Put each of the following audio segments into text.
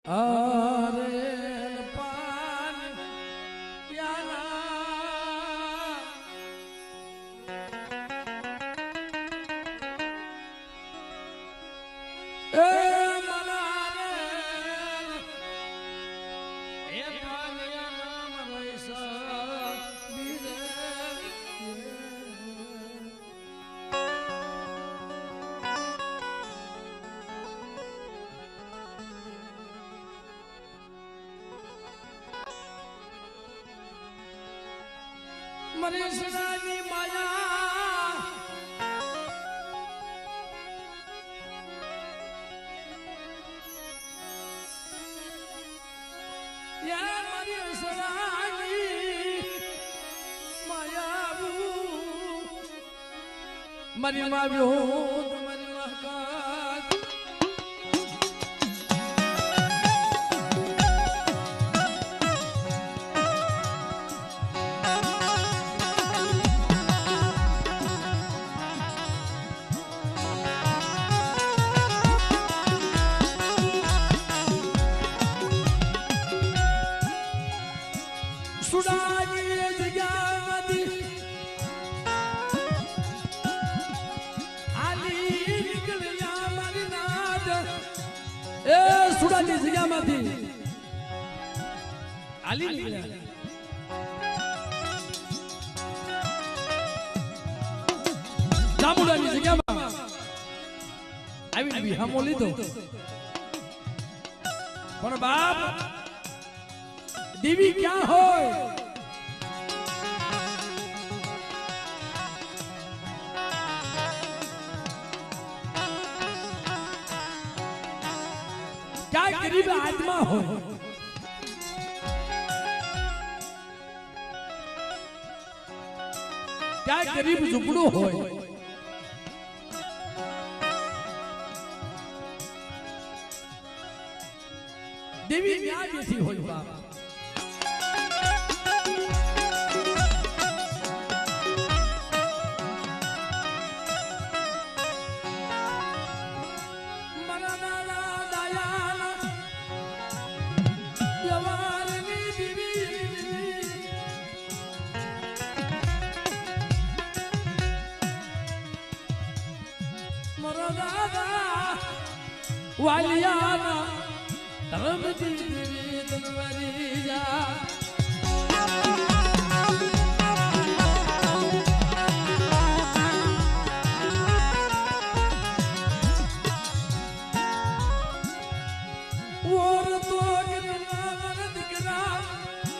અરે પાન પ્યાલા એ મરી સદાની માયા. યા મરી સદાની માયા. મરી માવ્યો સુડાની જગ્યામાંથી આલી નીકળ્યા જાંબુડાની જગ્યામાં આવી વિહામો લીધો. પણ બાપ દેવી ક્યાં હોય? ક્યાં ગરીબ આત્મા હોય. ક્યાં ગરીબ ઝૂંપડું હોય. દેવી ક્યાં બેઠી હોય બાપ. મરદાદા વાલિયાના ધર્મજી દીવી તનવરી જા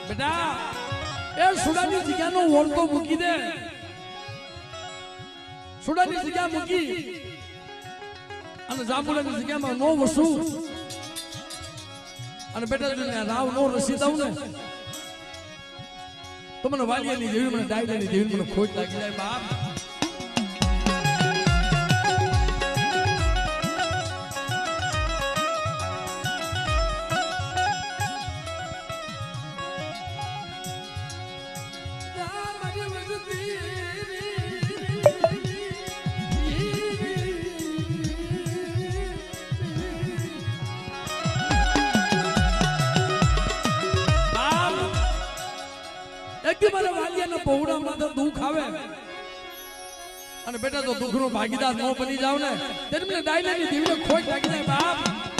બેટા એ સુડાની મૂકી દે. સુડાની જગ્યા મૂકી. અને જાંબુડાની જગ્યામાં નો વસું. અને બેટા રાવ નો રસી દઉં ને તો મને વાલિયાની જેવી મને ડાયડાની જેવી મને ખોટ લાગી જાય બાપ, વાલિયાના પહોળામાં તો દુઃખ આવે. અને બેટા તો દુઃખનો ભાગીદાર ન બની જાવ ને. તેમને મને ડાયલાની દેવીને ખોટ લાગી જાય બાપ.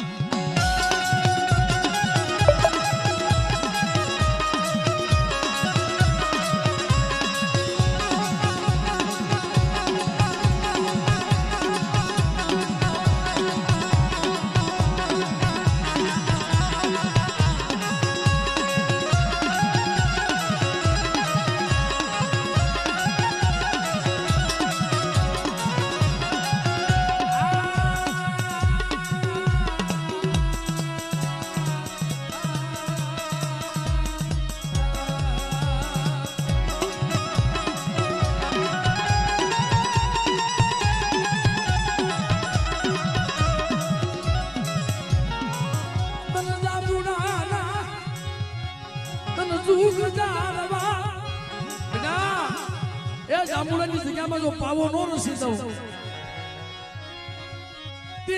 એ જાંબુડાની જગ્યામાં જો પાવો નો રસી દઉં તે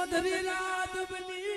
મધરી રાત બની